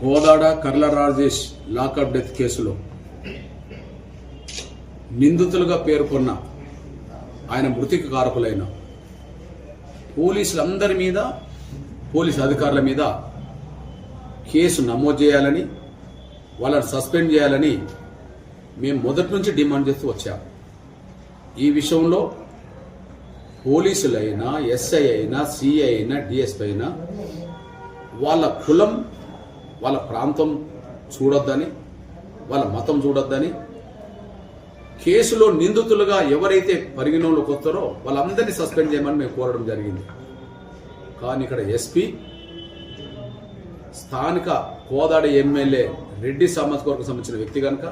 Kodad Karla Rajesh lockup death కేసులో నిందితులుగా పేర్కొన్న ఆయన మృతికి కారకులైన పోలీసులందరి మీద పోలీసు అధికారుల మీద కేసు నమోదు చేయాలని వాళ్ళని సస్పెండ్ చేయాలని మేము మొదటి నుంచి డిమాండ్ చేస్తూ వచ్చాం. ఈ విషయంలో పోలీసులైనా ఎస్ఐ అయినా సిఐ అయినా డిఎస్పీ అయినా వాళ్ళ కులం వాళ్ళ ప్రాంతం చూడొద్దని వాళ్ళ మతం చూడొద్దని కేసులో నిందితులుగా ఎవరైతే పరిగణలోకి వస్తారో వాళ్ళందరినీ సస్పెండ్ చేయమని మేము కోరడం జరిగింది. కానీ ఇక్కడ ఎస్పీ స్థానిక కోదాడ ఎమ్మెల్యే రెడ్డి సామాజిక వర్గం సంబంధించిన వ్యక్తి కనుక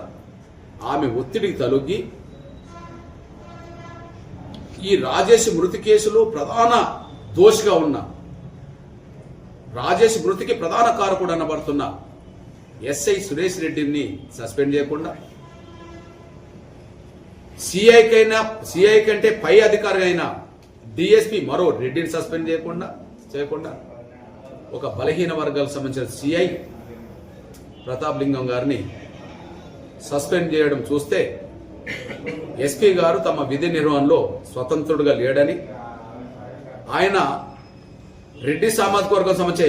ఆమె ఒత్తిడికి తలొగ్గి ఈ రాజేష్ మృతి కేసులో ప్రధాన దోషిగా ఉన్న రాజేష్ మృతికి ప్రధాన కారకుడు అనబడుతున్న ఎస్ఐ సురేష్ రెడ్డిని సస్పెండ్ చేయకుండా సిఐకైనా సిఐ కంటే పై అధికారి అయిన డిఎస్పి మరో రెడ్డిని సస్పెండ్ చేయకుండా చేయకుండా ఒక బలహీన వర్గాలకు సంబంధించిన సిఐ ప్రతాప్ లింగం గారిని సస్పెండ్ చేయడం చూస్తే ఎస్పీ గారు తమ విధి నిర్వహణలో స్వతంత్రుడుగా లేడని ఆయన రెడ్డి సామాజిక వర్గం సమస్య